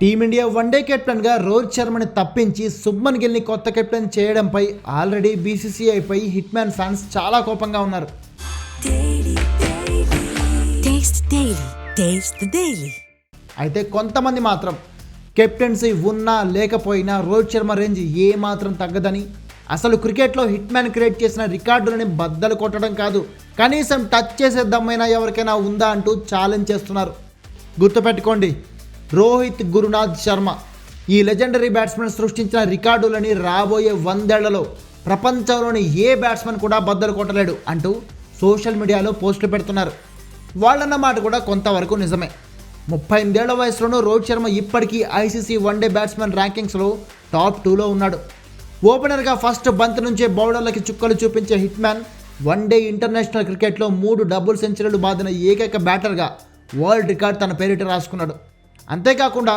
Team India one day కెప్టెన్గా రోహిత్ శర్మని తప్పించి శుభ్మన్ గిల్ని కొత్త కెప్టెన్ చేయడంపై ఆల్రెడీ బీసీసీఐపై హిట్ మ్యాన్ ఫ్యాన్స్ చాలా కోపంగా ఉన్నారు. అయితే కొంతమంది మాత్రం కెప్టెన్సీ ఉన్నా లేకపోయినా రోహిత్ శర్మ రేంజ్ ఏ మాత్రం తగ్గదని అసలు క్రికెట్లో హిట్ మ్యాన్ క్రియేట్ చేసిన రికార్డులని బద్దలు కొట్టడం కాదు కనీసం టచ్ చేసే దమ్మైనా ఎవరికైనా ఉందా అంటూ ఛాలెంజ్ చేస్తున్నారు. గుర్తుపెట్టుకోండి రోహిత్ గురునాథ్ శర్మ. ఈ లెజెండరీ బ్యాట్స్మెన్ సృష్టించిన రికార్డులని రాబోయే వందేళ్ళలో ప్రపంచంలోని ఏ బ్యాట్స్మెన్ కూడా బద్దలు కొట్టలేడు అంటూ సోషల్ మీడియాలో పోస్టులు పెడుతున్నారు. వాళ్ళన్న మాట కూడా కొంతవరకు నిజమే. ముప్పై ఎనిమిదేళ్ళ వయసులోనూ రోహిత్ శర్మ ఇప్పటికీ ఐసీసీ వన్డే బ్యాట్స్మెన్ ర్యాంకింగ్స్లో టాప్ టూలో ఉన్నాడు. ఓపెనర్గా ఫస్ట్ బంత్ నుంచే బౌలర్లకి చుక్కలు చూపించే హిట్ మ్యాన్ వన్డే ఇంటర్నేషనల్ క్రికెట్లో మూడు డబుల్ సెంచరీలు బాదిన ఏకైక బ్యాటర్గా వరల్డ్ రికార్డ్ తన పేరిట రాసుకున్నాడు. అంతేకాకుండా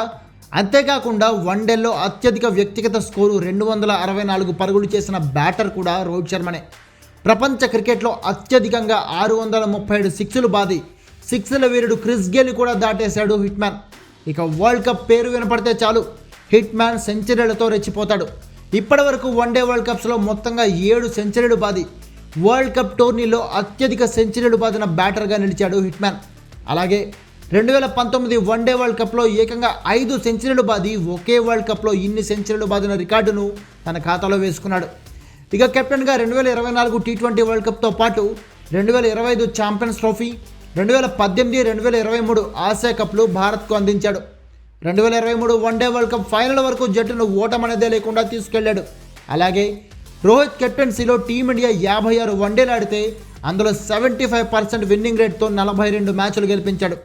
అంతేకాకుండా వన్డేల్లో అత్యధిక వ్యక్తిగత స్కోరు రెండు వందల అరవై నాలుగు పరుగులు చేసిన బ్యాటర్ కూడా రోహిత్ శర్మనే. ప్రపంచ క్రికెట్లో అత్యధికంగా ఆరు వందల ముప్పై ఏడు సిక్స్లు బాది. సిక్స్ల వీరుడు క్రిస్ గేల్ కూడా దాటేశాడు హిట్మ్యాన్. ఇక వరల్డ్ కప్ పేరు వినపడితే చాలు హిట్ మ్యాన్ సెంచరీలతో రెచ్చిపోతాడు. ఇప్పటి వరకు వన్డే వరల్డ్ కప్స్లో మొత్తంగా ఏడు సెంచరీలు బాది. వరల్డ్ కప్ టోర్నీలో అత్యధిక సెంచరీలు బాదిన బ్యాటర్గా నిలిచాడు హిట్మ్యాన్. అలాగే రెండు వేల పంతొమ్మిది వన్డే వరల్డ్ కప్లో ఏకంగా ఐదు సెంచరీలు బాది ఒకే వరల్డ్ కప్లో ఇన్ని సెంచరీలు బాదిన రికార్డును తన ఖాతాలో వేసుకున్నాడు. ఇక కెప్టెన్గా రెండు వేల ఇరవై నాలుగు టీ ట్వంటీ వరల్డ్ కప్తో పాటు రెండు వేల ఇరవై ఐదు ఛాంపియన్స్ ట్రోఫీ రెండు వేల పద్దెనిమిది రెండు వేల ఇరవై మూడు ఆసియా కప్లు భారత్కు అందించాడు. రెండు వేల ఇరవై మూడు వన్డే వరల్డ్ కప్ ఫైనల్ వరకు జట్టును ఓటమనేదే లేకుండా తీసుకెళ్ళాడు. అలాగే రోహిత్ కెప్టెన్సీలో టీమిండియా యాభై ఆరు వన్డేలు ఆడితే అందులో సెవెంటీ ఫైవ్ పర్సెంట్ విన్నింగ్ రేట్తో నలభై రెండు మ్యాచ్లు గెలిపించాడు.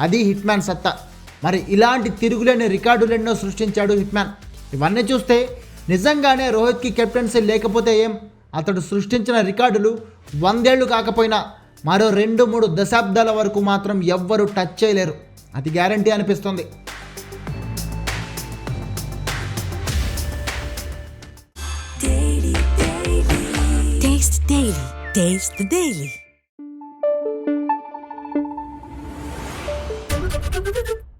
అది హిట్ మ్యాన్ సత్తా. మరి ఇలాంటి తిరుగులేని రికార్డులెన్నో సృష్టించాడు హిట్ మ్యాన్ ఇవన్నీ చూస్తే నిజంగానే రోహిత్కి కెప్టెన్సీ లేకపోతే ఏం? అతడు సృష్టించిన రికార్డులు వందేళ్ళు కాకపోయినా మరో రెండు మూడు దశాబ్దాల వరకు మాత్రం ఎవ్వరూ టచ్ చేయలేరు. అది గ్యారంటీ అనిపిస్తుంది. Taste Taste the Daily. Thank you.